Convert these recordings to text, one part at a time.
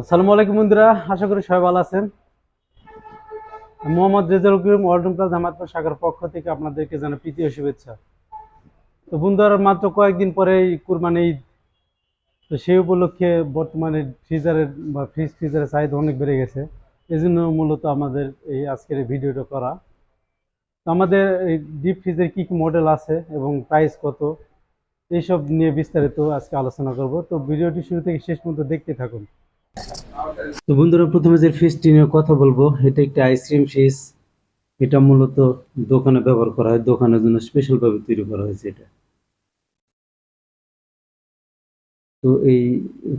আসসালামু আলাইকুম বন্ধুরা, আশা করি সবাই ভালো আছেন। মোহাম্মদ রেজাউল করিম ওয়ার্ল্ড প্লাস জামাতপুর শাখার পক্ষ থেকে আপনাদেরকে জানা প্রীতি ও শুভেচ্ছা। তো বন্ধুরা, মাত্র কয়েকদিন পরেই কুরবানি ঈদ। তো সেই উপলক্ষে বর্তমানে ফ্রিজারের বা ফ্রিজ ফ্রিজারের চাহিদা অনেক বেড়ে গেছে। এই জন্য মূলত আমাদের এই আজকের এই ভিডিওটা করা। তো আমাদের এই ডিপ ফ্রিজের কী কী মডেল আছে এবং প্রাইস কত? এইসব নিয়ে বিস্তারিত আজকে আলোচনা করব। তো ভিডিওটি শুরু থেকে শেষ পর্যন্ত দেখতে থাকুন। তো বন্ধুরা, প্রথমে যে ফ্রিজটি নিয়ে কথা বলব, এটা একটি আইসক্রিম ফ্রিজ এটা মূলত দোকানে ব্যবহার করা হয়, দোকানের জন্য স্পেশাল ভাবে তৈরি করা হয়েছে এটা। তো এই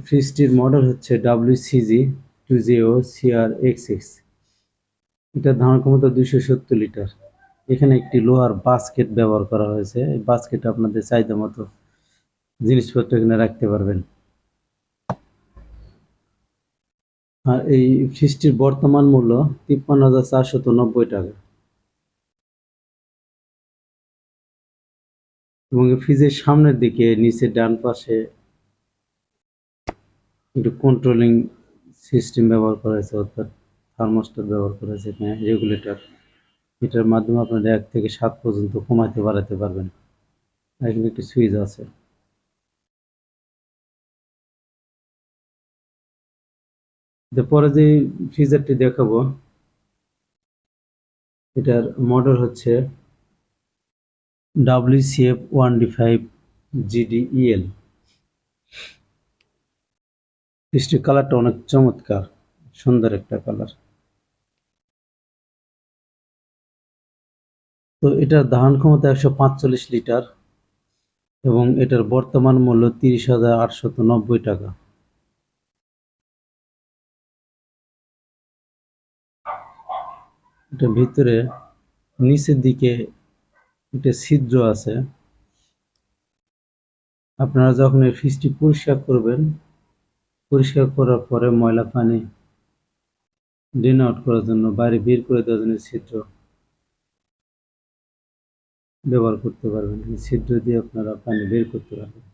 ফ্রিজটির মডেল হচ্ছে W CG two zero CR X X এটা ধারণ ক্ষমতা দুইশো সত্তর লিটার। এখানে একটি লোহার বাস্কেট ব্যবহার করা হয়েছে। বাস্কেট আপনাদের চাহিদা মতো জিনিসপত্র এখানে রাখতে পারবেন। আর এই ফ্রিজটির বর্তমান মূল্য তিপ্পান্ন হাজার চারশত নব্বই টাকা। এবং ফ্রিজের সামনের দিকে নিচে ডান পাশে একটু কন্ট্রোলিং সিস্টেম ব্যবহার করা হয়েছে, অর্থাৎ থার্মোস্টার ব্যবহার করা হয়েছে রেগুলেটর এটার মাধ্যমে আপনারা এক থেকে সাত পর্যন্ত কমাতে বাড়াতে পারবেন। এখানে একটি সুইচ আছে। পরে যে ফ্রিজারটি দেখাবো, এটার মডেল হচ্ছে WCF one D five GDEL ফ্রিজটির কালারটা অনেক চমৎকার, সুন্দর একটা কালার তো এটার ধারণ ক্ষমতা একশো পাঁচচল্লিশ লিটার এবং এটার বর্তমান মূল্য তিরিশ হাজার আটশত নব্বই টাকা। এটা ভিতরে নিচের দিকে একটা ছিদ্র আছে। আপনারা যখন এই ফ্রিজটি পরিষ্কার করবেন, পরিষ্কার করার পরে ময়লা পানি ড্রেন আউট করার জন্য, বাইরে বের করে দেওয়ার জন্য ছিদ্র ব্যবহার করতে পারবেন। ছিদ্র দিয়ে আপনারা পানি বের করতে পারবেন।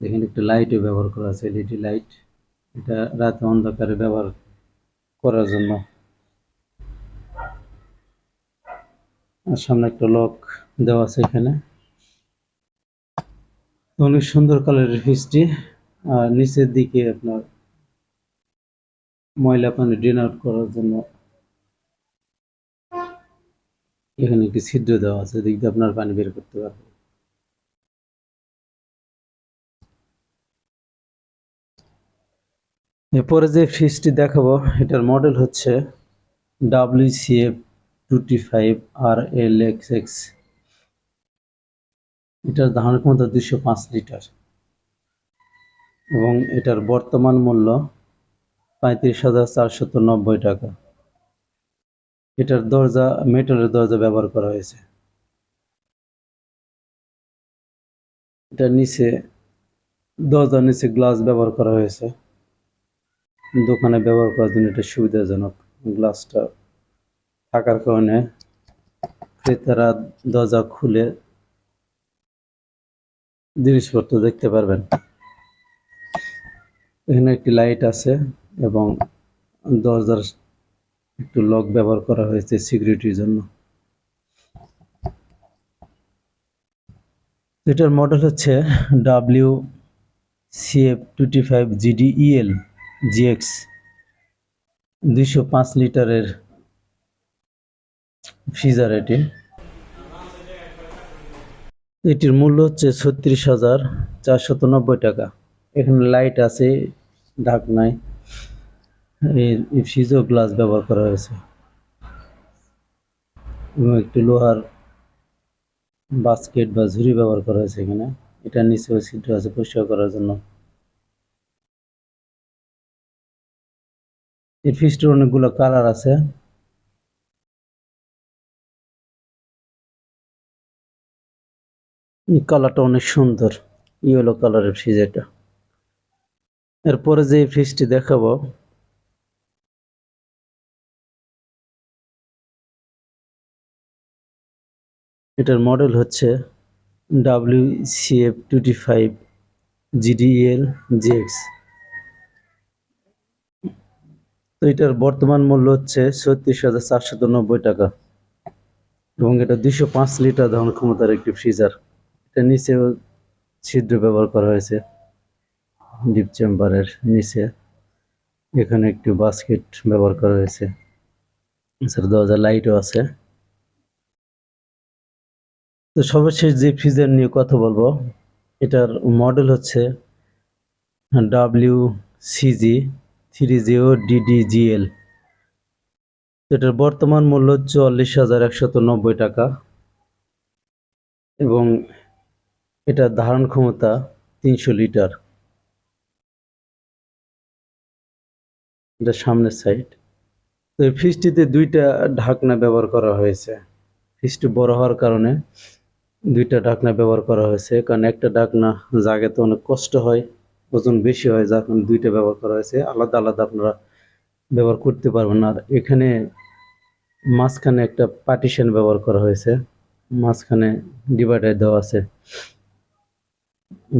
এখানে একটা লাইটও ব্যবহার করা আছে, এলইডি লাইট। এটা রাতে অন্ধকারে ব্যবহার করার জন্য আর সামনে একটা লক দেওয়া আছে এখানে। অনেক সুন্দর কালারের ফিসটি আর নিচের দিকে আপনার ময়লা পানি ড্রেন আউট করার জন্য এখানে একটি ছিদ্র দেওয়া আছে দিক দিয়ে আপনার পানি বের করতে পারবেন। এরপরে যে ফ্রিজটি দেখাবো, এটার মডেল হচ্ছে WCF two T five R L X X এটার ধারণ ক্ষমতা দুশো পাঁচ লিটার। এবং এটার বর্তমান মূল্য পঁয়ত্রিশ হাজার চারশত নব্বই টাকা। এটার দরজা মেটালের দরজা ব্যবহার করা হয়েছে। এটার নিচে, দরজার নিচে গ্লাস ব্যবহার করা হয়েছে। দোকানে ব্যবহার করার জন্য এটা সুবিধাজনক। গ্লাসটা থাকার কারণে ক্রেতারা দরজা খুলে জিনিসপত্র দেখতে পারবেন। এখানে একটি লাইট আছে এবং দরজার একটু লক ব্যবহার করা হয়েছে সিকিউরিটির জন্য। এটার মডেল হচ্ছে W CF twenty five GDEL GX দুইশো পাঁচ লিটারের ফ্রিজার এটি। এটির মূল্য হচ্ছে ছত্রিশ হাজার চারশত নব্বই টাকা। এখানে লাইট আছে, ঢাক নাই। এর ফ্রিজও গ্লাস ব্যবহার করা হয়েছে। এবং একটি লোহার বাস্কেট বা ঝুড়ি ব্যবহার করা হয়েছে এখানে। এটার নিচেও ছিদ্র আছে, পরিষ্কার করার জন্য। এই ফ্রিজটির অনেকগুলো কালার আছে। এই কালারটা অনেক সুন্দর ইয়েলো কালারের ফ্রিজ এটা। এরপরে যে ফ্রিজটি দেখাবো, এটার মডেল হচ্ছে W CF twenty five GDL GX তো এটার বর্তমান মূল্য হচ্ছে ছত্রিশ হাজার নব্বই টাকা। এবং এটা দুইশো পাঁচ লিটার ধারণ ক্ষমতার একটি ফ্রিজার এটা নিচেও ছিদ্র ব্যবহার করা হয়েছে। ডিপ চেম্বারের নিচে। এখানে একটি বাস্কেট ব্যবহার করা হয়েছে। এছাড়া দরজা লাইটও আছে। তো সর্বশেষ যে ফ্রিজার নিয়ে কথা বলব, এটার মডেল হচ্ছে W CG three G O DDGL এটার বর্তমান মূল্য চুয়াল্লিশ হাজার একশত নব্বই টাকা। এবং এটার ধারণ ক্ষমতা তিনশো লিটার। এটা সামনের সাইড। তো এই ফ্রিজটিতে দুইটা ঢাকনা ব্যবহার করা হয়েছে। ফ্রিজটি বড় হওয়ার কারণে দুইটা ঢাকনা ব্যবহার করা হয়েছে। কারণ একটা ঢাকনা জাগাতে অনেক কষ্ট হয়, ওজন বেশি হয়, যার কারণে দুইটা ব্যবহার করা হয়েছে। আলাদা আলাদা আপনারা ব্যবহার করতে পারবেন। আর এখানে মাঝখানে একটা পার্টিশন ব্যবহার করা হয়েছে। মাঝখানে ডিভাইডার দেওয়া আছে।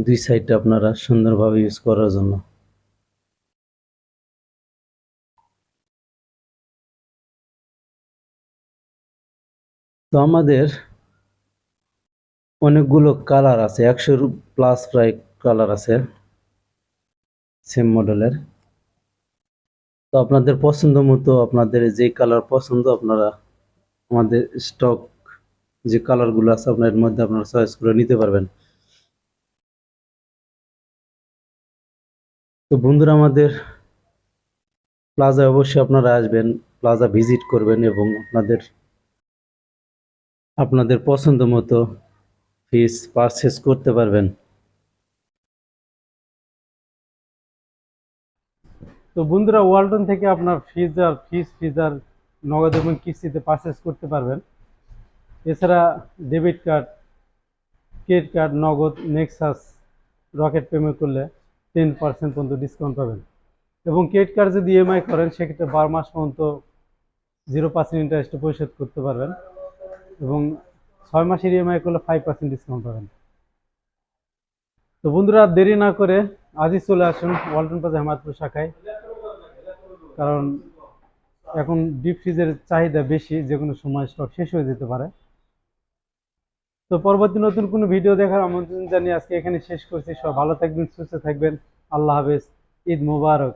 দুই সাইডটা আপনারা সুন্দরভাবে ইউজ করার জন্য। তো আমাদের অনেকগুলো কালার আছে, একশোর প্লাস প্রায় কালার আছে সেম মডেলের তো আপনাদের পছন্দ মতো আপনাদের যে কালার পছন্দ আপনারা আমাদের স্টক যে কালারগুলো আছে আপনার মধ্যে আপনারা চয়েস করে নিতে পারবেন। তো বন্ধুরা, আমাদের প্লাজায় অবশ্যই আপনারা আসবেন প্লাজা ভিজিট করবেন এবং আপনাদের আপনাদের পছন্দ মতো ফিস পারচেস করতে পারবেন। তো বন্ধুরা ওয়ালটন থেকে আপনার ফ্রিজার ফ্রিজ ফ্রিজার নগদ এবং কিস্তিতে পারচেস করতে পারবেন। এছাড়া debit card credit card Nagad Nexus Rocket payment করলে টেন পার্সেন্ট পর্যন্ত ডিসকাউন্ট পাবেন। এবং ক্রেডিট কার্ড যদি ইএমআই করেন, সেক্ষেত্রে বারো মাস পর্যন্ত জিরো পার্সেন্ট ইন্টারেস্টে পরিশোধ করতে পারবেন এবং ছয় মাসের ইএমআই করলে ফাইভ পার্সেন্ট ডিসকাউন্ট পাবেন। তো বন্ধুরা, দেরি না করে আজই চলে আসুন ওয়ালটন প্লাজা হেমাদপুর শাখায়। কারণ এখন ডিপ ফ্রিজের চাহিদা বেশি যে কোনো সময় স্টক শেষ হয়ে যেতে পারে। তো পরবর্তী নতুন কোনো ভিডিও দেখার আমন্ত্রণ জানিয়ে আজকে এখানে শেষ করছি। সব ভালো থাকবেন, সুস্থ থাকবেন। আল্লাহ হাফেজ। ঈদ মুবারক।